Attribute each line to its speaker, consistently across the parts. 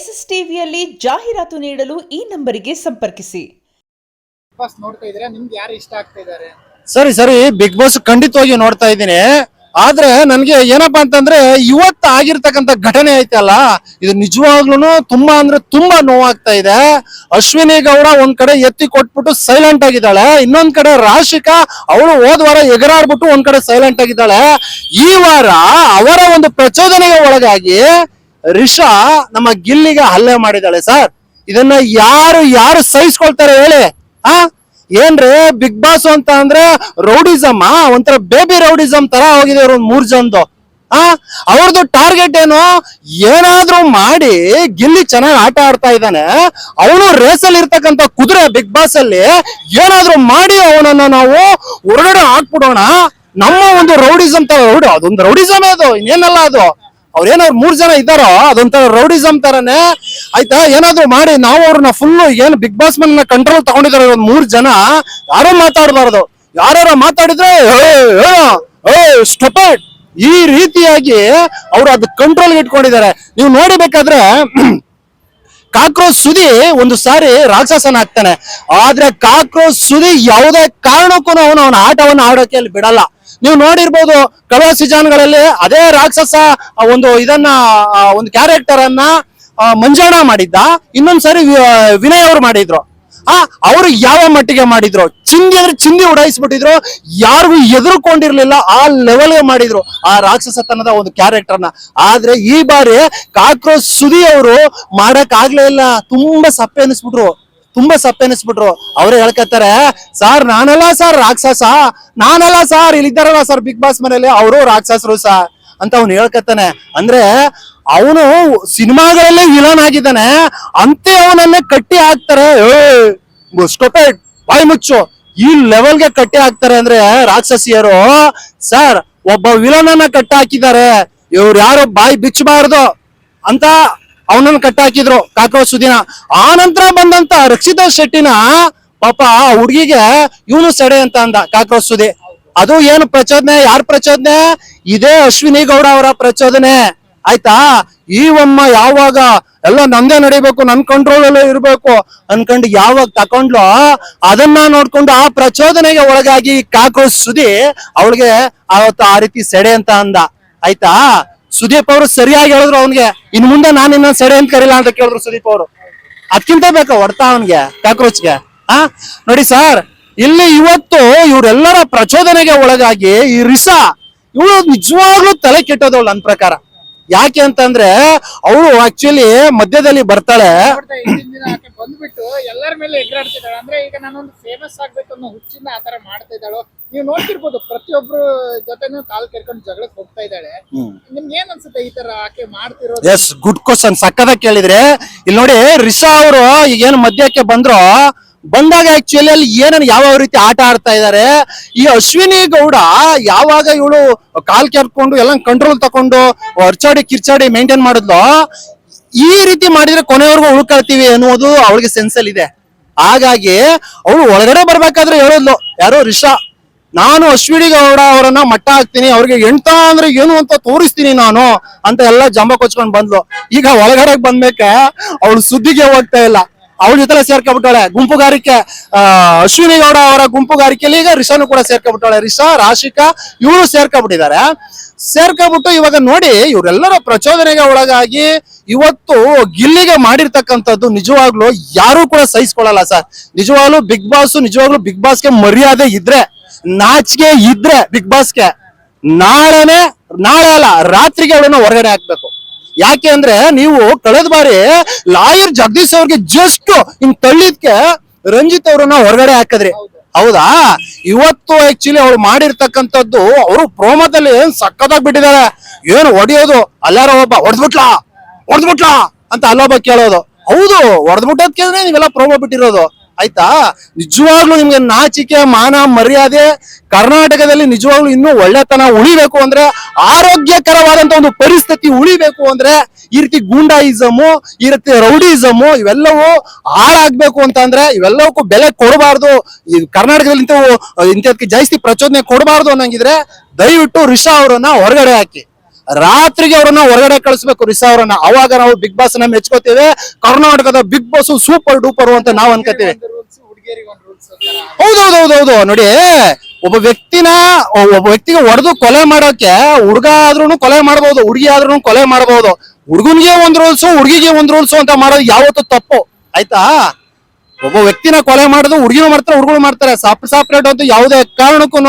Speaker 1: S S ಟಿವಿಯಲ್ಲಿ ಜಾಹೀರಾತು ನೀಡಲು ಈ ನಂಬರಿಗೆ ಸಂಪರ್ಕಿಸಿ.
Speaker 2: ಬಾಸ್ ನೋಡ್ತಾ ಇದ್ರೆ ನಿಮ್ಗೆ ಯಾರು ಇಷ್ಟ ಆಗ್ತಾ ಇದಾರೆ
Speaker 3: ಸರಿ ಸರಿ. ಬಿಗ್ ಬಾಸ್ ಖಂಡಿತವಾಗಿ ನೋಡ್ತಾ ಇದ್ದೀನಿ. ಆದ್ರೆ ನನ್ಗೆ ಏನಪ್ಪಾ ಅಂತಂದ್ರೆ ಇವತ್ತು ಆಗಿರ್ತಕ್ಕಂಥ ಘಟನೆ ಐತಲ್ಲ ಇದು ನಿಜವಾಗ್ಲೂ ತುಂಬಾ ಅಂದ್ರೆ ತುಂಬಾ ನೋವಾಗ್ತಾ ಇದೆ. ಅಶ್ವಿನಿ ಗೌಡ ಒಂದ್ ಕಡೆ ಎತ್ತಿ ಕೊಟ್ಬಿಟ್ಟು ಸೈಲೆಂಟ್ ಆಗಿದ್ದಾಳೆ. ಇನ್ನೊಂದ್ ಕಡೆ ರಾಶಿಕಾ ಅವಳು ಹೋದ್ ವಾರ ಎಗರಾಡ್ಬಿಟ್ಟು ಒಂದ್ ಕಡೆ ಸೈಲೆಂಟ್ ಆಗಿದ್ದಾಳೆ. ಈ ವಾರ ಅವರ ಒಂದು ಪ್ರಚೋದನೆಗೆ ಒಳಗಾಗಿ ರಿಷಾ ನಮ್ಮ ಗಿಲ್ಲಿಗೆ ಹಲ್ಲೆ ಮಾಡಿದಾಳೆ ಸರ್. ಇದನ್ನ ಯಾರು ಯಾರು ಸಹಿಸ್ಕೊಳ್ತಾರೆ ಹೇಳಿ? ಆ? ಏನ್ರಿ, ಬಿಗ್ ಬಾಸ್ ಅಂತ ಅಂದ್ರೆ ರೌಡಿಸಮ್ ಒಂಥರ ಬೇಬಿ ರೌಡಿಸಮ್ ತರ ಹೋಗಿದೆ ಒಂದ್ ಮೂರ್ ಜನದು. ಆ? ಅವ್ರದ್ದು ಟಾರ್ಗೆಟ್ ಏನು? ಏನಾದ್ರೂ ಮಾಡಿ ಗಿಲ್ಲಿ ಚೆನ್ನಾಗಿ ಆಟ ಆಡ್ತಾ ಇದ್ದಾನೆ. ಅವನು ರೇಸಲ್ಲಿ ಇರ್ತಕ್ಕಂಥ ಕುದುರೆ ಬಿಗ್ ಬಾಸ್ ಅಲ್ಲಿ ಏನಾದ್ರೂ ಮಾಡಿ ಅವನನ್ನ ನಾವು ಹೊರಗಡೆ ಹಾಕ್ಬಿಡೋಣ. ನಮ್ಮ ಒಂದು ರೌಡಿಸಮ್ ತರ ರೌಡಿ ಅದೊಂದು ರೌಡಿಸಮ್ ಅದು, ಇನ್ನೇನಲ್ಲ ಅದು. ಅವ್ರೇನಾದ್ರು ಮೂರ್ ಜನ ಇದ್ದಾರೋ ಅದೊಂಥರ ರೌಡಿಸಮ್ ತರನೇ ಆಯ್ತಾ? ಏನಾದ್ರು ಮಾಡಿ, ನಾವು ಅವ್ರನ್ನ ಫುಲ್ ಏನು ಬಿಗ್ ಬಾಸ್ ಮನ್ ಕಂಟ್ರೋಲ್ ತಗೊಂಡಿದ್ದಾರೆ ಒಂದ್ ಮೂರ್ ಜನ, ಯಾರೋ ಮಾತಾಡಬಾರ್ದು. ಯಾರು ಮಾತಾಡಿದ್ರೆ ಸ್ಟೊಪೆಡ್ ಈ ರೀತಿಯಾಗಿ ಅವ್ರು ಅದ್ ಕಂಟ್ರೋಲ್ ಇಟ್ಕೊಂಡಿದ್ದಾರೆ ನೀವು ನೋಡಿಬೇಕಾದ್ರೆ ಕಾಕ್ರೋಚ್ ಸುದಿ ಒಂದು ಸಾರಿ ರಾಕ್ಷಸನ ಆಗ್ತಾನೆ. ಆದ್ರೆ ಕಾಕ್ರೋಚ್ ಸುದಿ ಯಾವುದೇ ಕಾರಣಕ್ಕೂ ಅವನು ಅವನ ಆಟವನ್ನು ಆಡೋಕೆ ಅಲ್ಲಿ ಬಿಡಲ್ಲ. ನೀವು ನೋಡಿರ್ಬೋದು ಕಳೆದ ಸೀಜನ್ಗಳಲ್ಲಿ ಅದೇ ರಾಕ್ಷಸ ಒಂದು ಇದನ್ನ ಒಂದು ಕ್ಯಾರೆಕ್ಟರ್ ಅನ್ನ ಮಂಜಾಣ ಮಾಡಿದ್ದ. ಇನ್ನೊಂದ್ಸರಿ ವಿನಯ್ ಅವರು ಮಾಡಿದ್ರು. ಆ, ಅವರು ಯಾವ ಮಟ್ಟಿಗೆ ಮಾಡಿದ್ರು? ಚಿಂದಿ ಅಂದ್ರೆ ಚಿಂದಿ ಉಡಾಯಿಸ್ಬಿಟ್ಟಿದ್ರು. ಯಾರಿಗೂ ಎದುರುಕೊಂಡಿರ್ಲಿಲ್ಲ, ಆ ಲೆವೆಲ್ಗೆ ಮಾಡಿದ್ರು ಆ ರಾಕ್ಷಸತನದ ಒಂದು ಕ್ಯಾರೆಕ್ಟರ್ನ. ಆದ್ರೆ ಈ ಬಾರಿ ಕಾಕ್ರೋಚ್ ಸುದಿ ಅವರು ಮಾಡಕ್ ಆಗ್ಲೇ ಇಲ್ಲ. ತುಂಬಾ ಸಪ್ಪೆ ಅನಿಸ್ಬಿಟ್ರು. ತುಂಬಾ ಸಪ್ಪೆ ಅನಿಸ್ಬಿಟ್ರು ಅವ್ರೇ ಹೇಳ್ಕತ್ತಾರೆ ಸರ್ ನಾನಲ್ಲ ಸರ್ ರಾಕ್ಷಸ, ನಾನಲ್ಲ ಸರ್ ಇಲ್ಲಿದ್ದಾರಲ್ಲ ಸರ್ ಬಿಗ್ ಬಾಸ್ ಮನೇಲಿ ಅವರು ರಾಕ್ಷಸರು ಸರ್. ಅಂತ ಅವ್ನು ಹೇಳ್ಕತ್ತಾನೆ ಅಂದ್ರೆ ಅವನು ಸಿನಿಮಾಗಳಲ್ಲೇ ವಿಲನ್ ಆಗಿದ್ದಾನೆ. ಅಂತೆ ಅವನನ್ನ ಕಟ್ಟಿ ಹಾಕ್ತಾರೆ. ಸ್ಟೊಪೆಡ್ ಬಾಯಿ ಮುಚ್ಚು. ಈ ಲೆವೆಲ್ಗೆ ಕಟ್ಟಿ ಹಾಕ್ತಾರೆ ಅಂದ್ರೆ ರಾಕ್ಷಸಿಯರು, ಸರ್, ಒಬ್ಬ ವಿಲನ್ ಅನ್ನ ಕಟ್ಟಿ ಹಾಕಿದ್ದಾರೆ ಇವ್ರು ಯಾರು ಬಾಯಿ ಬಿಚ್ಚಬಾರ್ದು. ಅಂತ ಅವನನ್ನ ಕಟ್ಟಾಕಿದ್ರು. ಕಾಕ್ರೋಚ್ ಸುದಿನ. ಆ ನಂತರ ಬಂದಂತ ರಕ್ಷಿತಾ ಶೆಟ್ಟಿನ ಪಾಪ ಆ ಹುಡುಗಿಗೆ ಇವನು ಸೆಡೆ ಅಂತ ಅಂದ ಕಾಕ್ರೋಚ್ ಸುದಿ. ಅದು ಏನು ಪ್ರಚೋದನೆ? ಯಾರ ಪ್ರಚೋದನೆ? ಇದೇ ಅಶ್ವಿನಿ ಗೌಡ ಅವರ ಪ್ರಚೋದನೆ. ಆಯ್ತಾ? ಈ ಒಮ್ಮ ಯಾವಾಗ ಎಲ್ಲ ನಂದೇ ನಡಿಬೇಕು, ನನ್ ಕಂಟ್ರೋಲ್ ಅಲ್ಲೇ ಇರ್ಬೇಕು ಅನ್ಕೊಂಡು ಯಾವಾಗ ತಕೊಂಡ್ಲು ಅದನ್ನ ನೋಡ್ಕೊಂಡು ಆ ಪ್ರಚೋದನೆಗೆ ಒಳಗಾಗಿ ಕಾಕ್ರೋಚ್ ಸುದಿ ಅವಳಿಗೆ ಆವತ್ತು ಆ ರೀತಿ ಸೆಡೆ ಅಂತ ಅಂದ. ಆಯ್ತಾ? ಸುದೀಪ್ ಅವರು ಸರಿಯಾಗಿ ಹೇಳಿದ್ರು ಅವನ್ಗೆ. ಇನ್ ಮುಂದೆ ನಾನು ಇನ್ನ ಸೆಡೆ ಅಂತ ಕರೀಲ್ಲ ಅಂತ ಕೇಳಿದ್ರು ಸುದೀಪ್ ಅವರು. ಅದಕ್ಕಿಂತ ಬೇಕಾ ಹೊಡ್ತಾ ಅವನ್ಗೆ, ಕಾಕ್ರೋಚ್ಗೆ? ಆ? ನೋಡಿ ಸರ್, ಇಲ್ಲಿ ಇವತ್ತು ಇವರೆಲ್ಲರ ಪ್ರಚೋದನೆಗೆ ಒಳಗಾಗಿ ಈ ರಿಸಾ, ಇವಳು ನಿಜವಾಗ್ಲೂ ತಲೆ ಕೆಟ್ಟೋದವಳು ನನ್ನ ಪ್ರಕಾರ. ಯಾಕೆ ಅಂತಂದ್ರೆ, ಅವಳು ಆಕ್ಚುಲಿ ಮಧ್ಯದಲ್ಲಿ ಬರ್ತಾಳೆ.
Speaker 2: ಬಂದ್ಬಿಟ್ಟು ಎಲ್ಲರ ಮೇಲೆ ಎಗ್ರಾಡ್ತಿದ್ದಾಳೆ. ಅಂದ್ರೆ ಈಗ ನಾನೊಂದು ಫೇಮಸ್ ಆಗ್ಬೇಕು ಅನ್ನೋ ಹುಚ್ಚಿನ ಆತರ ಮಾಡ್ತಾ ನೀವು ನೋಡ್ತಿರ್ಬೋದು ಪ್ರತಿಯೊಬ್ರು ಜೊತೆನೂ ಕಾಲ್ ಕೆರ್ಕೊಂಡು ಜಗಳಕ್ಕೆ ಹೋಗ್ತಾ ಇದ್ದಾಳೆ. ನಿಮ್ಗೆ ಏನ್ ಅನ್ಸುತ್ತೆ ಈ ತರ ಆಕೆ ಮಾಡ್ತಿರೋದು?
Speaker 3: ಎಸ್ ಗುಡ್ ಕ್ವಶನ್ ಸಕ್ಕದಾಗ ಕೇಳಿದ್ರೆ ಇಲ್ಲಿ ನೋಡಿ ರಿಷಾ ಅವರು ಈಗೇನು ಮದ್ಯಕ್ಕೆ ಬಂದ್ರು ಬಂದಾಗ ಆಕ್ಚುಲಿ ಅಲ್ಲಿ ಏನನ್ನ ಯಾವ ರೀತಿ ಆಟ ಆಡ್ತಾ ಇದ್ದಾರೆ ಈ ಅಶ್ವಿನಿ ಗೌಡ ಯಾವಾಗ ಇವಳು ಕಾಲ್ ಕೆರ್ಕೊಂಡು ಎಲ್ಲ ಕಂಟ್ರೋಲ್ ತಕೊಂಡು ಅರ್ಚಾಡಿ ಕಿರ್ಚಾಡಿ ಮೇಂಟೈನ್ ಮಾಡಿದ್ಲು ಈ ರೀತಿ ಮಾಡಿದ್ರೆ ಕೊನೆವರೆಗೂ ಉಳ್ಕೊಳ್ತೀವಿ ಅನ್ನೋದು ಅವಳಿಗೆ ಸೆನ್ಸ್ ಅಲ್ಲಿ ಇದೆ. ಹಾಗಾಗಿ ಅವಳು ಒಳಗಡೆ ಬರ್ಬೇಕಾದ್ರೆ ಹೇಳೋದ್ಲು. ಯಾರೋ ರಿಷಾ. ನಾನು ಅಶ್ವಿನಿ ಗೌಡ ಅವರನ್ನ ಮಟ್ಟ ಹಾಕ್ತೀನಿ, ಅವ್ರಿಗೆ ಎಂಟ ಅಂದ್ರೆ ಏನು ಅಂತ ತೋರಿಸ್ತೀನಿ ನಾನು ಅಂತ ಎಲ್ಲ ಜಂಬ ಕೊಚ್ಕೊಂಡ್ ಬಂದ್ಲು. ಈಗ ಒಳಗಡೆ ಬಂದ್ಮೇಕೆ ಅವಳು ಸುದ್ದಿಗೆ ಹೋಗ್ತಾ ಇಲ್ಲ. ಅವಳ ಜೊತೆ ಸೇರ್ಕೊಬಿಟ್ಟಾಳೆ ಗುಂಪುಗಾರಿಕೆ ಅಶ್ವಿನಿ ಗೌಡ ಅವರ ಗುಂಪುಗಾರಿಕೆಯಲ್ಲಿ ಈಗ ರಿಷಾನು ಕೂಡ ಸೇರ್ಕೊಬಿಟ್ಟಾಳೆ ರಿಷಾ, ರಾಶಿಕಾ ಇವರು ಸೇರ್ಕೊಬಿಟ್ಟಿದ್ದಾರೆ ಸೇರ್ಕೊಬಿಟ್ಟು ಇವಾಗ ನೋಡಿ, ಇವರೆಲ್ಲರ ಪ್ರಚೋದನೆಗೆ ಒಳಗಾಗಿ ಇವತ್ತು ಗಿಲ್ಲಿಗೆ ಮಾಡಿರ್ತಕ್ಕಂಥದ್ದು ನಿಜವಾಗ್ಲೂ ಯಾರು ಕೂಡ ಸಹಿಸ್ಕೊಳ್ಳಲ್ಲ ಸರ್. ನಿಜವಾಗ್ಲೂ ಬಿಗ್ ಬಾಸ್, ನಿಜವಾಗ್ಲೂ ಬಿಗ್ ಬಾಸ್ಗೆ ಮರ್ಯಾದೆ ಇದ್ರೆ ನಾಚಿಕೆ ಇದ್ರೆ ಬಿಗ್ ಬಾಸ್ಗೆ ನಾಳೆನೆ, ನಾಳೆ ಅಲ್ಲ, ರಾತ್ರಿಗೆ ಅವಳನ್ನ ಹೊರಗಡೆ ಹಾಕ್ಬೇಕು. ಯಾಕೆ ಅಂದ್ರೆ ನೀವು ಕಳೆದ ಬಾರಿ ಲಾಯರ್ ಜಗದೀಶ್ ಅವ್ರಿಗೆ ಜಸ್ಟ್ ಹಿಂಗ್ ತಳ್ಳಿದ್ಕೆ ರಂಜಿತ್ ಅವ್ರನ್ನ ಹೊರಗಡೆ ಹಾಕಿದ್ರಿ. ಹೌದಾ? ಇವತ್ತು ಆಕ್ಚುಲಿ ಅವ್ರು ಮಾಡಿರ್ತಕ್ಕಂಥದ್ದು ಅವರು ಪ್ರೋಮದಲ್ಲಿ ಏನ್ ಸಕ್ಕದಾಗ್ ಬಿಟ್ಟಿದ್ದಾರೆ. ಏನು ಹೊಡಿಯೋದು? ಅಲ್ಲಾರ ಒಬ್ಬ, ಹೊಡೆದ್ಬಿಟ್ಲಾ? ಹೊಡೆದ್ಬಿಟ್ಲಾ? ಅಂತ ಅಲ್ಲೊಬ್ಬ ಕೇಳೋದು. ಹೌದು ಹೊಡೆದ್ಬಿಟ್ಟದ್ಕೆ ನೀವೆಲ್ಲ ಪ್ರೋಮೋ ಬಿಟ್ಟಿರೋದು. ಆಯ್ತಾ? ನಿಜವಾಗ್ಲೂ ನಿಮ್ಗೆ ನಾಚಿಕೆ, ಮಾನ, ಮರ್ಯಾದೆ ಕರ್ನಾಟಕದಲ್ಲಿ ನಿಜವಾಗ್ಲೂ ಇನ್ನೂ ಒಳ್ಳೆತನ ಉಳಿಬೇಕು ಅಂದ್ರೆ ಆರೋಗ್ಯಕರವಾದಂತ ಒಂದು ಪರಿಸ್ಥಿತಿ ಉಳಿಬೇಕು ಅಂದ್ರೆ ಈ ರೀತಿ ಗೂಂಡಾಯಿಸಮು, ಈ ರೀತಿ ರೌಡಿಸಮು ಇವೆಲ್ಲವೂ ಹಾಳಾಗ್ಬೇಕು ಅಂತ ಅಂದ್ರೆ ಇವೆಲ್ಲವಕ್ಕೂ ಬೆಲೆ ಕೊಡಬಾರ್ದು. ಕರ್ನಾಟಕದಲ್ಲಿ ಇಂಥವು ಜಾಸ್ತಿ ಪ್ರಚೋದನೆ ಕೊಡಬಾರ್ದು ಅನ್ನಂಗಿದ್ರೆ ದಯವಿಟ್ಟು ರಿಷಾ ಅವರನ್ನ ಹೊರಗಡೆ ಹಾಕಿ. ರಾತ್ರಿಗೆ ಅವರನ್ನ ಹೊರಗಡೆ ಕಳಿಸ್ಬೇಕು ರಿಷಾ ಅವರನ್ನ. ಅವಾಗ ನಾವು ಬಿಗ್ ಬಾಸ್ನ ಮೆಚ್ಕೋತೇವೆ. ಕರ್ನಾಟಕದ ಬಿಗ್ ಬಾಸ್ ಸೂಪರ್ ಡೂಪರ್ ಅಂತ ನಾವ್ ಅನ್ಕೋತೀವಿ. ಹೌದೌದೌದೌದು. ನೋಡಿ, ಒಬ್ಬ ವ್ಯಕ್ತಿನ, ಒಬ್ಬ ವ್ಯಕ್ತಿಗೆ ಹೊಡೆದು ಕೊಲೆ ಮಾಡೋಕೆ ಹುಡುಗ ಆದ್ರೂ ಕೊಲೆ ಮಾಡಬಹುದು ಹುಡುಗಿ ಆದ್ರೂ ಕೊಲೆ ಮಾಡಬಹುದು ಹುಡುಗನ್ಗೆ ಒಂದ್ ರೂಲ್ಸ್ ಹುಡುಗಿಗೆ ಒಂದ್ ರೂಲ್ಸ್ ಅಂತ ಮಾಡೋದು ಯಾವತ್ತೂ ತಪ್ಪು. ಆಯ್ತಾ? ಒಬ್ಬ ವ್ಯಕ್ತಿನ ಕೊಲೆ ಮಾಡುದು ಹುಡುಗಿನೂ ಮಾಡ್ತಾರೆ ಹುಡುಗರು ಮಾಡ್ತಾರೆ. ಸಾಪ್ ಸಪ್ರೇಟ್ ಅಂತ ಯಾವುದೇ ಕಾರಣಕ್ಕೂ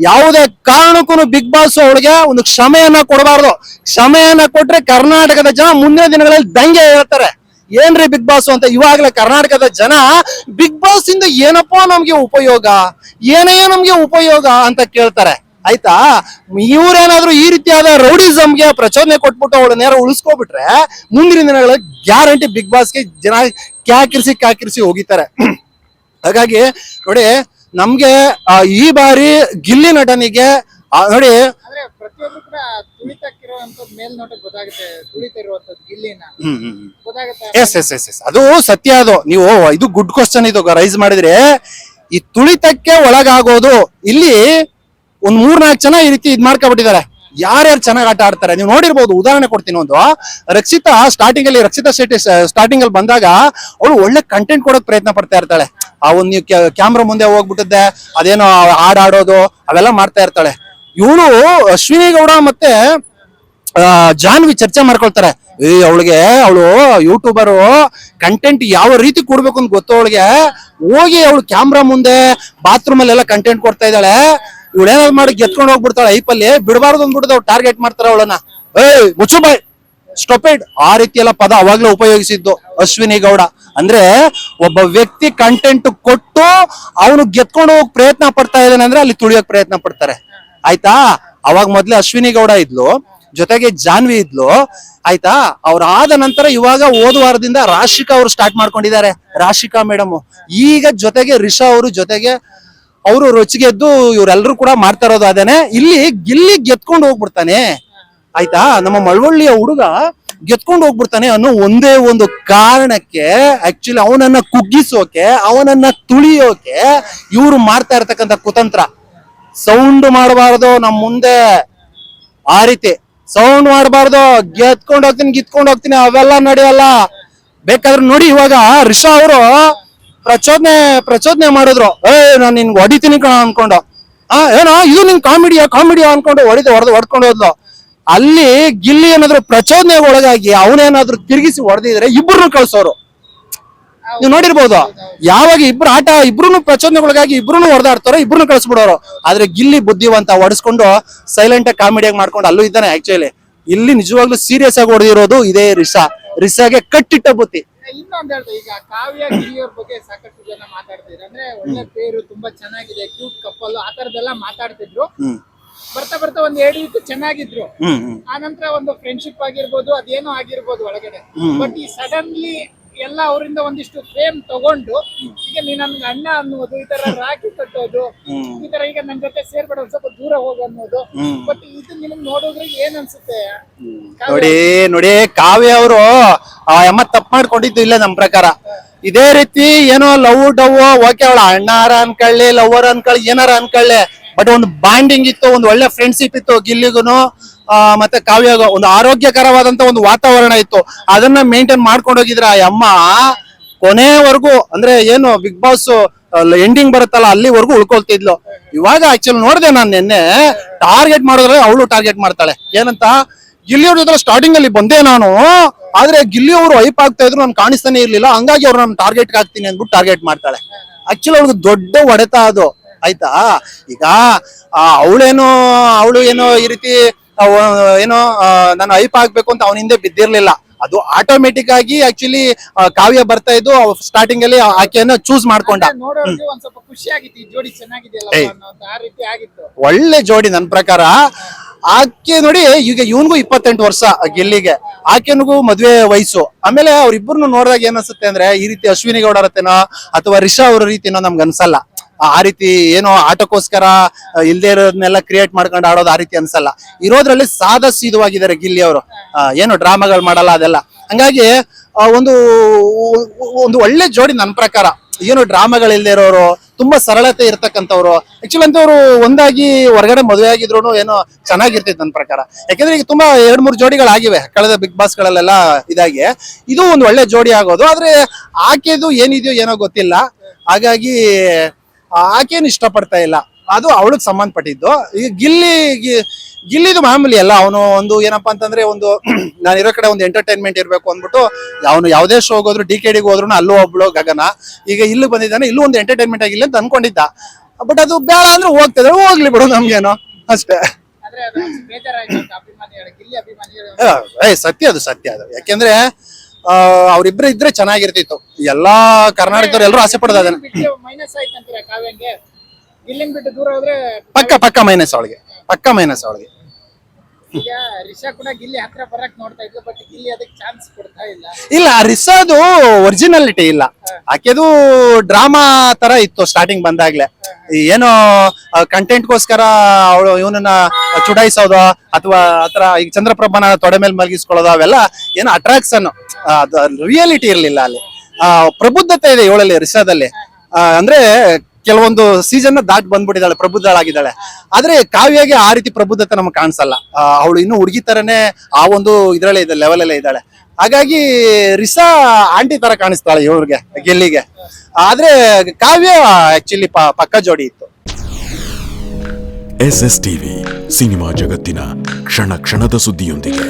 Speaker 3: ಯಾವುದೇ ಕಾರಣಕ್ಕೂ ಬಿಗ್ ಬಾಸ್ ಅವಳಿಗೆ ಒಂದು ಕ್ಷಮೆಯನ್ನ ಕೊಡಬಾರ್ದು. ಕ್ಷಮೆಯನ್ನ ಕೊಟ್ರೆ ಕರ್ನಾಟಕದ ಜನ ಮುಂದಿನ ದಿನಗಳಲ್ಲಿ ದಂಗೆ ಹೇಳ್ತಾರೆ. ಏನ್ರಿ ಬಿಗ್ ಬಾಸ್ ಅಂತ? ಇವಾಗಲೇ ಕರ್ನಾಟಕದ ಜನ ಬಿಗ್ ಬಾಸ್ ಇಂದ ಏನಪ್ಪಾ ನಮ್ಗೆ ಉಪಯೋಗ? ಏನೇ ನಮ್ಗೆ ಉಪಯೋಗ ಅಂತ ಕೇಳ್ತಾರೆ. ಆಯ್ತಾ? ಇವ್ರೇನಾದ್ರೂ ಈ ರೀತಿಯಾದ ರೌಡಿಸಮ್ಗೆ ಪ್ರಚೋದನೆ ಕೊಟ್ಬಿಟ್ಟು ಅವಳ ನೇರ ಉಳಿಸ್ಕೊಬಿಟ್ರೆ ಮುಂದಿನ ದಿನಗಳ ಗ್ಯಾರಂಟಿ ಬಿಗ್ ಬಾಸ್ಗೆ ಜನ ಕ್ಯಾಕಿರಿಸಿ ಕ್ಯಾಕಿರಿಸಿ ಹೋಗಿತಾರೆ ಹಾಗಾಗಿ ನೋಡಿ, ನಮ್ಗೆ ಈ ಬಾರಿ ಗಿಲ್ಲಿ ನಟನಿಗೆ ನೋಡಿ
Speaker 2: ಪ್ರತಿಯೊಬ್ರು ಕೂಡ ಮೇಲ್ನೋಟಕ್ಕೆ ಗೊತ್ತಾಗುತ್ತೆ ತುಳಿತಿರುವಂತದ್ದು ಗಿಲ್ಲಿನ. ಗೊತ್ತಾಗುತ್ತೆ?
Speaker 3: ಎಸ್ ಎಸ್ ಎಸ್ ಎಸ್ ಅದು ಸತ್ಯ ಅದು. ನೀವು ಇದು ಗುಡ್ ಕ್ವಶನ್ ಇದು ರೈಸ್ ಮಾಡಿದ್ರೆ ಈ ತುಳಿತಕ್ಕೆ ಒಳಗಾಗೋದು ಇಲ್ಲಿ ಒಂದ್ ಮೂರ್ನಾಲ್ಕು ಜನ ಈ ರೀತಿ ಇದ್ ಮಾಡ್ಕೊಬಿಟ್ಟಿದ್ದಾರೆ. ಯಾರ್ಯಾರು ಚೆನ್ನಾಗಿ ಆಟ ಆಡ್ತಾರೆ? ನೀವು ನೋಡಿರ್ಬೋದು ಉದಾಹರಣೆ ಕೊಡ್ತೀನಿ ಒಂದು. ರಕ್ಷಿತಾ ಸ್ಟಾರ್ಟಿಂಗ್ ಅಲ್ಲಿ ರಕ್ಷಿತಾ ಶೆಟ್ಟಿ ಸ್ಟಾರ್ಟಿಂಗ್ ಅಲ್ಲಿ ಬಂದಾಗ ಅವಳು ಒಳ್ಳೆ ಕಂಟೆಂಟ್ ಕೊಡೋಕ್ ಪ್ರಯತ್ನ ಪಡ್ತಾ ಇರ್ತಾಳೆ. ಆ ಒಂದು ನೀವು ಕ್ಯಾಮ್ರಾ ಮುಂದೆ ಹೋಗ್ಬಿಟ್ಟಿದ್ದೆ ಅದೇನೋ ಹಾಡ್ ಆಡೋದು ಅವೆಲ್ಲ ಮಾಡ್ತಾ ಇರ್ತಾಳೆ. ಇವಳು ಅಶ್ವಿನಿ ಗೌಡ ಮತ್ತೆ ಜಾನ್ವಿ ಚರ್ಚೆ ಮಾಡ್ಕೊಳ್ತಾರೆ. ಏ, ಅವಳಿಗೆ, ಅವಳು ಯೂಟ್ಯೂಬರು ಕಂಟೆಂಟ್ ಯಾವ ರೀತಿ ಕೊಡ್ಬೇಕು ಅಂತ ಗೊತ್ತು ಅವಳಿಗೆ, ಹೋಗಿ ಅವಳು ಕ್ಯಾಮ್ರಾ ಮುಂದೆ ಬಾತ್ರೂಮ್ ಅಲ್ಲೆಲ್ಲ ಕಂಟೆಂಟ್ ಕೊಡ್ತಾ ಇದ್ದಾಳೆ. ಇವಳು ಏನಾದ್ರು ಮಾಡಿ ಗೆತ್ಕೊಂಡು ಹೋಗ್ಬಿಡ್ತಾಳೆ ಐಪಲ್ಲಿ ಬಿಡಬಾರ್ದು ಅಂದ್ಬಿಟ್ಟು ಅವ್ರು ಟಾರ್ಗೆಟ್ ಮಾಡ್ತಾರೆ ಅವಳನ್ನ. ಏಯ್ ಮುಚ್ಚು ಬಾಯ್ ಸ್ಟೊಪೇಡ್ ಆ ರೀತಿ ಪದ ಅವಾಗ್ಲೇ ಉಪಯೋಗಿಸಿದ್ದು ಅಶ್ವಿನಿ ಗೌಡ ಅಂದ್ರೆ, ಒಬ್ಬ ವ್ಯಕ್ತಿ ಕಂಟೆಂಟ್ ಕೊಟ್ಟು ಅವನು ಗೆತ್ಕೊಂಡು ಹೋಗಕ್ ಪ್ರಯತ್ನ ಪಡ್ತಾ ಇದ್ದಾನೆ ಅಂದ್ರೆ ಅಲ್ಲಿ ತುಳಿಯೋಕ್ ಪ್ರಯತ್ನ ಪಡ್ತಾರೆ. ಆಯ್ತಾ? ಅವಾಗ ಮೊದ್ಲೇ ಅಶ್ವಿನಿ ಗೌಡ ಇದ್ಲು, ಜೊತೆಗೆ ಜಾನ್ವಿ ಇದ್ಲು, ಆಯ್ತಾ? ಅವ್ರ ಆದ ನಂತರ ಇವಾಗ ಹೋದ ವಾರದಿಂದ ರಾಶಿಕಾ ಅವರು ಸ್ಟಾರ್ಟ್ ಮಾಡ್ಕೊಂಡಿದ್ದಾರೆ. ರಾಶಿಕಾ ಮೇಡಮ್, ಈಗ ಜೊತೆಗೆ ರಿಷಾ ಅವರು ಜೊತೆಗೆ ಅವರು ರುಚಿಗೆದ್ದು ಇವರೆಲ್ಲರೂ ಕೂಡ ಮಾಡ್ತಾ ಇರೋದು ಅದೇನೆ ಇಲ್ಲಿ ಗಿಲ್ಲಿ ಗೆದ್ಕೊಂಡು ಹೋಗ್ಬಿಡ್ತಾನೆ. ಆಯ್ತಾ? ನಮ್ಮ ಮಳವಳ್ಳಿಯ ಹುಡುಗ ಗೆದ್ಕೊಂಡು ಹೋಗ್ಬಿಡ್ತಾನೆ ಅನ್ನೋ ಒಂದೇ ಒಂದು ಕಾರಣಕ್ಕೆ ಆಕ್ಚುಲಿ ಅವನನ್ನ ಕುಗ್ಗಿಸೋಕೆ, ಅವನನ್ನ ತುಳಿಯೋಕೆ ಇವರು ಮಾಡ್ತಾ ಇರ್ತಕ್ಕಂಥ ಕುತಂತ್ರ. ಸೌಂಡ್ ಮಾಡಬಾರ್ದು ನಮ್ ಮುಂದೆ. ಆ ರೀತಿ ಸೌಂಡ್ ಮಾಡಬಾರ್ದು. ಗೆತ್ಕೊಂಡು ಹೋಗ್ತೀನಿ ಗಿತ್ಕೊಂಡು ಹೋಗ್ತೀನಿ, ಅವೆಲ್ಲ ನಡೆಯಲ್ಲ. ಬೇಕಾದ್ರೆ ನೋಡಿ ಇವಾಗ ರಿಷಾ ಅವರು ಪ್ರಚೋದನೆ ಪ್ರಚೋದನೆ ಮಾಡಿದ್ರು. ಏ ನಾನು ನಿನ್ಗೆ ಹೊಡಿತೀನಿ ಕಣ ಅನ್ಕೊಂಡು. ಆ, ಏನೋ, ಇದು ನಿನ್ ಕಾಮಿಡಿಯಾ ಕಾಮಿಡಿಯಾ ಅನ್ಕೊಂಡು ಹೊಡಿದು ಹೊಡೆದು ಹೊಡ್ಕೊಂಡು ಹೋದ್ಲು. ಅಲ್ಲಿ ಗಿಲ್ಲಿ ಏನಾದ್ರು ಪ್ರಚೋದನೆ ಒಳಗಾಗಿ ಅವನೇನಾದ್ರು ತಿರುಗಿಸಿ ಹೊಡೆದಿದ್ರೆ ಇಬ್ಬರನ್ನು ಕಳ್ಸೋರು. ನೀವು ನೋಡಿರ್ಬೋದು. ಯಾವಾಗ ಇಬ್ರು ಆಟ ಇಬ್ರು ಪ್ರಚೋದನೆಗಳಿಗಾಗಿ ಇಬ್ರು ಹೊಡೆದಾಡ್ತಾರೋ ಇಬ್ರು ಕಳಿಸ್ಬಿಡೋರು. ಆದ್ರೆ ಗಿಲ್ಲಿ ಬುದ್ಧಿವಂತ ಹೊಡೆಸ್ಕೊಂಡು ಸೈಲೆಂಟ್ ಆಗಿ ಕಾಮಿಡಿಯಾಗಿ ಮಾಡ್ಕೊಂಡು ಅಲ್ಲೂ ಇದ್ದಾನೆ ಆಕ್ಚುಲಿ ಇಲ್ಲಿ ನಿಜವಾಗ್ಲೂ ಸೀರಿಯಸ್ ಆಗಿ ಹೊಡೆದಿರೋದು ಇದೇ ರಿಸಾ ರಿಸಾಗೆ ಕಟ್ಟಿಟ್ಟ ಬುದ್ಧಿ.
Speaker 2: ಇನ್ನೊಂದ್ ಹೇಳ್ದೆ ಈಗ ಕಾವ್ಯ ಗಿರಿಯವ್ರ ಬಗ್ಗೆ ಸಾಕಷ್ಟು ಜನ ಮಾತಾಡ್ತಿದ್ರು. ಅಂದ್ರೆ ಒಳ್ಳೆ ಪೇರು ತುಂಬಾ ಚೆನ್ನಾಗಿದೆ ಕ್ಯೂಟ್ ಕಪ್ಪಲ್ ಆ ತರದೆಲ್ಲ ಮಾತಾಡ್ತಿದ್ರು. ಬರ್ತಾ ಬರ್ತಾ ಒಂದ್ ಎರಡು ವೀಕ್ ಚೆನ್ನಾಗಿದ್ರು. ಆ ನಂತರ ಒಂದು ಫ್ರೆಂಡ್ಶಿಪ್ ಆಗಿರ್ಬೋದು ಅದೇನೋ ಆಗಿರ್ಬೋದು ಒಳಗಡೆ. ಬಟ್ ಈ ಸಡನ್ಲಿ ಎಲ್ಲ ಅವರಿಂದ ಒಂದಿಷ್ಟು ಫ್ರೇಮ್ ತಗೊಂಡು ಈಗ ನೀ ನನ್ಗೆ ಅಣ್ಣ ಅನ್ನೋದು ಈ ತರ ರಾಖಿ ಕಟ್ಟೋದು ಈ ತರ ಈಗ ನನ್ ಜೊತೆ ಸೇರ್ಬೇಡ ಒಂದ್ ಸ್ವಲ್ಪ ದೂರ ಹೋಗು ಅನ್ನೋದು. ಬಟ್ ಇದು ನಿನಗ್ ನೋಡೋದ್ರೆ ಏನ್ ಅನ್ಸುತ್ತೆ?
Speaker 3: ನೋಡಿ ನೋಡಿ ಕಾವ್ಯ ಅವರು ಆ ಅಮ್ಮ ತಪ್ಪು ಮಾಡ್ಕೊಂಡಿದ್ದು ಇಲ್ಲ ನಮ್ ಪ್ರಕಾರ. ಇದೇ ರೀತಿ ಏನೋ ಲವ್ ಡವ್ ಓಕೆ ಅವಳ ಅಣ್ಣಾರ ಅನ್ಕೊಳ್ಳಿ ಲವರ್ ಅನ್ಕೊಳ್ಳಿ ಏನಾರ ಅನ್ಕೊಳ್ಳಿ. ಬಟ್ ಒಂದು ಬಾಂಡಿಂಗ್ ಇತ್ತು ಒಂದು ಒಳ್ಳೆ ಫ್ರೆಂಡ್ಶಿಪ್ ಇತ್ತು ಗಿಲ್ಲಿಗುನು. ಆ, ಮತ್ತೆ ಕಾವ್ಯ ಒಂದು ಆರೋಗ್ಯಕರವಾದಂತ ಒಂದು ವಾತಾವರಣ ಇತ್ತು. ಅದನ್ನ ಮೇಂಟೈನ್ ಮಾಡ್ಕೊಂಡು ಹೋಗಿದ್ರ ಆ ಅಮ್ಮ ಕೊನೆವರೆಗೂ, ಅಂದ್ರೆ ಏನು ಬಿಗ್ ಬಾಸ್ ಎಂಡಿಂಗ್ ಬರುತ್ತಲ್ಲ, ಅಲ್ಲಿವರೆಗೂ ಉಳ್ಕೊಳ್ತಿದ್ಲು. ಇವಾಗ ಆಕ್ಚುಲಿ ನೋಡಿದೆ ನಾನು ನಿನ್ನೆ ಟಾರ್ಗೆಟ್ ಮಾಡಿದ್ರೆ ಅವಳು ಟಾರ್ಗೆಟ್ ಮಾಡ್ತಾಳೆ. ಏನಂತ ಗಿಲ್ಲಿ ಅವ್ರ ಜೊತೆ ಸ್ಟಾರ್ಟಿಂಗ್ ಅಲ್ಲಿ ಬಂದೆ ನಾನು, ಆದ್ರೆ ಗಿಲ್ಲಿ ಅವರು ವೈಪ್ ಆಗ್ತಾ ಇದ್ರು, ನಾನು ಕಾಣಿಸ್ತಾನೆ ಇರ್ಲಿಲ್ಲ, ಹಂಗಾಗಿ ಅವ್ರು ನಾನು ಟಾರ್ಗೆಟ್ ಹಾಕ್ತೀನಿ ಅಂದ್ಬಿಟ್ಟು ಟಾರ್ಗೆಟ್ ಮಾಡ್ತಾಳೆ. ಆಕ್ಚುಲಿ ಅವ್ಳಿಗೆ ದೊಡ್ಡ ಹೊಡೆತ ಅದು, ಆಯ್ತಾ? ಈಗ ಅವಳೇನು, ಅವಳು ಏನೋ ಈ ರೀತಿ ಏನೋ ನಾನು ಐಪ್ ಆಗ್ಬೇಕು ಅಂತ ಅವನ ಹಿಂದೆ ಬಿದ್ದಿರ್ಲಿಲ್ಲ. ಅದು ಆಟೋಮೆಟಿಕ್ ಆಗಿ ಆಕ್ಚುಲಿ ಕಾವ್ಯ ಬರ್ತಾ ಇದ್ದು ಸ್ಟಾರ್ಟಿಂಗ್ ಅಲ್ಲಿ ಆಕೆಯನ್ನ ಚೂಸ್ ಮಾಡ್ಕೊಂಡ. ಒಳ್ಳೆ ಜೋಡಿ ನನ್ ಪ್ರಕಾರ. ಆಕೆ ನೋಡಿ ಈಗ ಇವನ್ಗೂ ಇಪ್ಪತ್ತೆಂಟು ವರ್ಷ ಗೆಲ್ಲಿಗೆ. ಆಕೆನಿಗೂ ಮದ್ವೆ ವಯಸ್ಸು. ಆಮೇಲೆ ಅವ್ರಿಬ್ರು ನೋಡಿದಾಗ ಏನನ್ಸುತ್ತೆ ಅಂದ್ರೆ ಈ ರೀತಿ ಅಶ್ವಿನಿ ಗೌಡ ರತೆನೋ ಅಥವಾ ರಿಷಾ ಅವ್ರ ರೀತಿನೋ ನಮ್ಗೆ ಅನ್ಸಲ್ಲ. ಆ ರೀತಿ ಏನೋ ಆಟಕ್ಕೋಸ್ಕರ ಇಲ್ದೇ ಇರೋದನ್ನೆಲ್ಲ ಕ್ರಿಯೇಟ್ ಮಾಡ್ಕೊಂಡು ಆಡೋದು ಆ ರೀತಿ ಅನ್ಸಲ್ಲ. ಇರೋದ್ರಲ್ಲಿ ಸಾದ ಸೀದವಾಗಿದ್ದಾರೆ ಗಿಲ್ಲಿ ಅವರು. ಏನು ಡ್ರಾಮಾಗಳು ಮಾಡಲ್ಲ ಅದೆಲ್ಲ. ಹಂಗಾಗಿ ಒಂದು ಒಂದು ಒಳ್ಳೆ ಜೋಡಿ ನನ್ನ ಪ್ರಕಾರ. ಏನು ಡ್ರಾಮಾಗಳು ಇಲ್ದೇ ಇರೋರು, ತುಂಬಾ ಸರಳತೆ ಇರ್ತಕ್ಕಂಥವ್ರು. ಆಕ್ಚುಲಿ ಅಂತವ್ರು ಒಂದಾಗಿ ಹೊರಗಡೆ ಮದುವೆ ಆಗಿದ್ರು ಏನೋ ಚೆನ್ನಾಗಿರ್ತೈತೆ ನನ್ನ ಪ್ರಕಾರ. ಯಾಕಂದ್ರೆ ಈಗ ತುಂಬಾ ಎರಡ್, ಮೂರು ಜೋಡಿಗಳಾಗಿವೆ ಕಳೆದ ಬಿಗ್ ಬಾಸ್ ಗಳಲ್ಲೆಲ್ಲ ಇದಾಗಿ. ಇದು ಒಂದು ಒಳ್ಳೆ ಜೋಡಿ ಆಗೋದು. ಆದ್ರೆ, ಆಕೆದು ಏನಿದೆಯೋ ಏನೋ ಗೊತ್ತಿಲ್ಲ. ಹಾಗಾಗಿ ಆಕೆನು ಇಷ್ಟಪಡ್ತಾ ಇಲ್ಲ. ಅದು ಅವಳಿಗೆ ಸಂಬಂಧಪಟ್ಟಿದ್ದು. ಈಗ ಗಿಲ್ಲಿ ಗಿಲ್ಲಿದು ಮಾಮೂಲಿ ಅಲ್ಲ. ಅವನು ಒಂದು ಏನಪ್ಪಾ ಅಂತಂದ್ರೆ ಒಂದು ನಾನು ಇರೋ ಕಡೆ ಒಂದು ಎಂಟರ್ಟೈನ್ಮೆಂಟ್ ಇರಬೇಕು ಅಂದ್ಬಿಟ್ಟು ಅವನು ಯಾವುದೇ ಶೋಗೆ ಹೋದ್ರು ಡಿ ಕೆ ಡಿಗೆ ಹೋದ್ರು ಅಲ್ಲೂ ಒಬ್ಳು ಗಗನ. ಈಗ ಇಲ್ಲಿ ಬಂದಿದ್ದಾನೆ ಇಲ್ಲೂ ಒಂದು ಎಂಟರ್ಟೈನ್ಮೆಂಟ್ ಆಗಿಲ್ಲ ಅಂತ ಅನ್ಕೊಂಡಿದ್ದ. ಬಟ್ ಅದು ಬೇಡ ಅಂದ್ರೆ ಹೋಗ್ತದೆ ಹೋಗ್ಲಿ ಬಿಡು ನಮ್ಗೇನು. ಅಷ್ಟೇ. ಏ ಸತ್ಯ ಅದು ಸತ್ಯ ಅದು. ಯಾಕೆಂದ್ರೆ ಅವ್ರಿಬ್ರು ಇದ್ರೆ ಚೆನ್ನಾಗಿರ್ತಿತ್ತು. ಎಲ್ಲಾ ಕರ್ನಾಟಕದವ್ರು ಎಲ್ಲರೂ ಆಸೆ ಪಡೋದು ಅದನ್ನ.
Speaker 2: ಮೈನಸ್ ಆಯ್ತು ಅಂತೀರಾ ಕಾವ್ಯಂಗೆ? ಗಿಲ್ಲಿನ್ ಬಿಟ್ಟು ದೂರ ಹೋದ್ರೆ
Speaker 3: ಪಕ್ಕ ಪಕ್ಕ ಮೈನಸ್ ಅವಳಿಗೆ. ಪಕ್ಕ ಮೈನಸ್ ಅವಳಿಗೆ.
Speaker 2: ಈಗ ರಿಷಾ ಕೂಡ ಗಿಲ್ಲಿ ಹತ್ರ ಬರಕ್ ನೋಡ್ತಾ ಇದ್ಲು ಬಟ್ ಗಿಲ್ಲಿ ಅದಕ್ಕೆ ಚಾನ್ಸ್ ಕೊಡ್ತಾ ಇಲ್ಲ.
Speaker 3: ಇಲ್ಲ ರಿಸಾದು ಒರಿಜಿನಾಲಿಟಿ ಇಲ್ಲ. ಆಕೆದು ಡ್ರಾಮಾ ತರ ಇತ್ತು ಸ್ಟಾರ್ಟಿಂಗ್ ಬಂದಾಗ್ಲೆ. ಏನು ಏನೋ ಕಂಟೆಂಟ್ಗೋಸ್ಕರ ಅವಳು ಇವನನ್ನ ಚುಡಾಯಿಸೋದು ಅಥವಾ ಆತರ ಈಗ ಚಂದ್ರಪ್ರಭನ ತೊಡೆ ಮೇಲೆ ಮಲಗಿಸ್ಕೊಳ್ಳೋದು ಅವೆಲ್ಲ ಏನು ಅಟ್ರಾಕ್ಷನ್ ಅದು ರಿಯಾಲಿಟಿ ಇರ್ಲಿಲ್ಲ ಅಲ್ಲಿ. ಆ, ಪ್ರಬುದ್ಧತೆ ಇದೆ ಇವಳಲ್ಲಿ ರಿಷಾದಲ್ಲಿ ಅಂದ್ರೆ ಕೆಲವೊಂದು ಸೀಸನ್ ದಾಟ್ ಬಂದ್ಬಿಟ್ಟಿದ್ದಾಳೆ ಪ್ರಬುದ್ಧಳಾಗಿದ್ದಾಳೆ. ಆದ್ರೆ ಕಾವ್ಯಗೆ ಆ ರೀತಿ ಪ್ರಬುದ್ಧತೆ ನಮ್ಗೆ ಕಾಣಿಸಲ್ಲ. ಅವಳು ಇನ್ನು ಹುಡುಗಿ ತರನೇ ಆ ಒಂದು ಇದ್ರಲ್ಲೇ ಇದೆ ಲೆವೆಲ್ ಅಲ್ಲೇ ಇದ್ದಾಳೆ. ಹಾಗಾಗಿ ರಿಸಾ ಆಂಟಿ ತರ ಕಾಣಿಸ್ತಾಳೆ ಇವ್ರಿಗೆ ಗೆಲ್ಲಿಗೆ. ಆದ್ರೆ ಕಾವ್ಯ ಆಕ್ಚುಲಿ ಪಕ್ಕ ಜೋಡಿ ಇತ್ತು.
Speaker 4: ಎಸ್ ಎಸ್ ಟಿವಿ ಸಿನಿಮಾ ಜಗತ್ತಿನ ಕ್ಷಣ ಕ್ಷಣದ ಸುದ್ದಿಯೊಂದಿಗೆ.